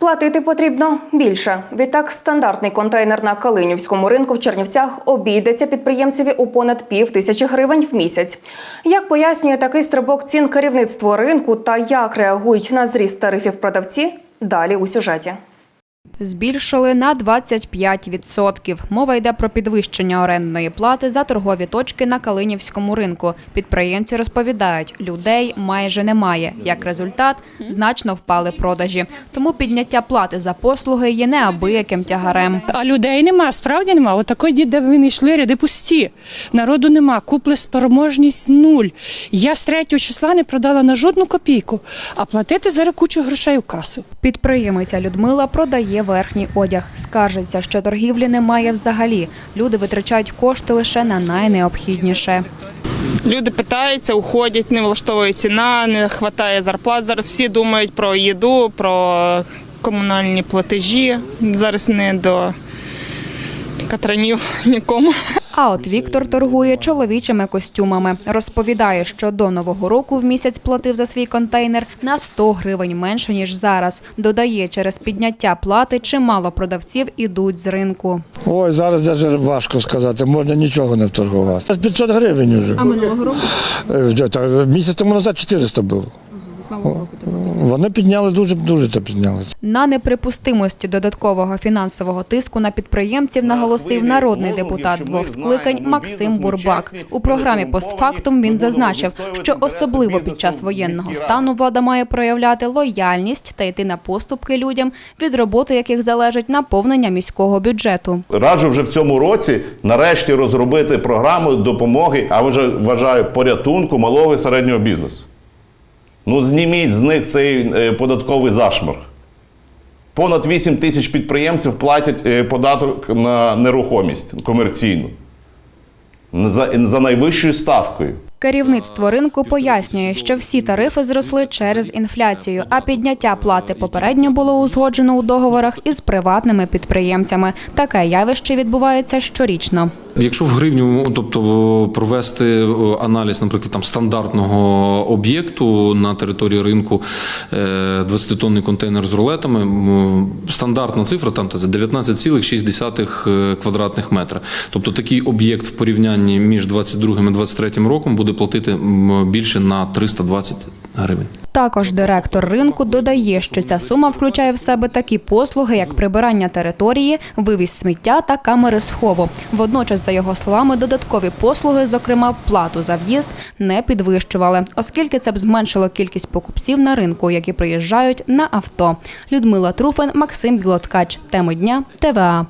Платити потрібно більше. Відтак, стандартний контейнер на Калинівському ринку в Чернівцях обійдеться підприємцеві у понад пів тисячі гривень в місяць. Як пояснює такий стрибок цін керівництво ринку та як реагують на зріст тарифів продавці, далі у сюжеті. Збільшили на 25%. Мова йде про підвищення орендної плати за торгові точки на Калинівському ринку. Підприємці розповідають, людей майже немає. Як результат, значно впали продажі. Тому підняття плати за послуги є неабияким тягарем. А людей нема, справді нема. Отакої де вони йшли, ряди пусті. Народу нема, купли спроможність нуль. Я з 3 числа не продала на жодну копійку, а платити зараз кучу грошей у касу. Підприємиця Людмила продає верхній одяг. Скаржиться, що торгівлі немає взагалі. Люди витрачають кошти лише на найнеобхідніше. Люди питаються, уходять, не влаштовує ціна, не вистачає зарплат. Зараз всі думають про їду, про комунальні платежі. Зараз не до катранів нікому. А от Віктор торгує чоловічими костюмами. Розповідає, що до нового року в місяць платив за свій контейнер на 100 гривень менше ніж зараз. Додає, через підняття плати чимало продавців ідуть з ринку. Ой, зараз навіть важко сказати, можна нічого не вторгувати. 500 гривень вже. А минулого року? Місяць тому назад 400 було. Вони підняли дуже дуже то підняли. На неприпустимості додаткового фінансового тиску на підприємців наголосив народний депутат двох скликань Максим Бурбак. У програмі постфактум він зазначив, що особливо під час воєнного стану влада має проявляти лояльність та йти на поступки людям, від роботи яких залежить наповнення міського бюджету. Раджу вже в цьому році нарешті розробити програму допомоги, а вже вважаю порятунку малого і середнього бізнесу. Ну, зніміть з них цей е, податковий зашморг. Понад 8 тисяч підприємців платять е, податок на нерухомість комерційну за, за найвищою ставкою. Керівництво ринку пояснює, що всі тарифи зросли через інфляцію, а підняття плати попередньо було узгоджено у договорах із приватними підприємцями. Таке явище відбувається щорічно. Якщо в гривню, тобто провести аналіз, наприклад, там стандартного об'єкту на території ринку 20-тонний контейнер з рулетами, стандартна цифра там це 19,6 квадратних метра. Тобто такий об'єкт в порівнянні між 22 і 23 роком буде платити більше на 320 гривень. Також директор ринку додає, що ця сума включає в себе такі послуги, як прибирання території, вивіз сміття та камери схову. Водночас, за його словами, додаткові послуги, зокрема плату за в'їзд, не підвищували, оскільки це б зменшило кількість покупців на ринку, які приїжджають на авто. Людмила Труфен, Максим Білоткач. Теми дня ТВА.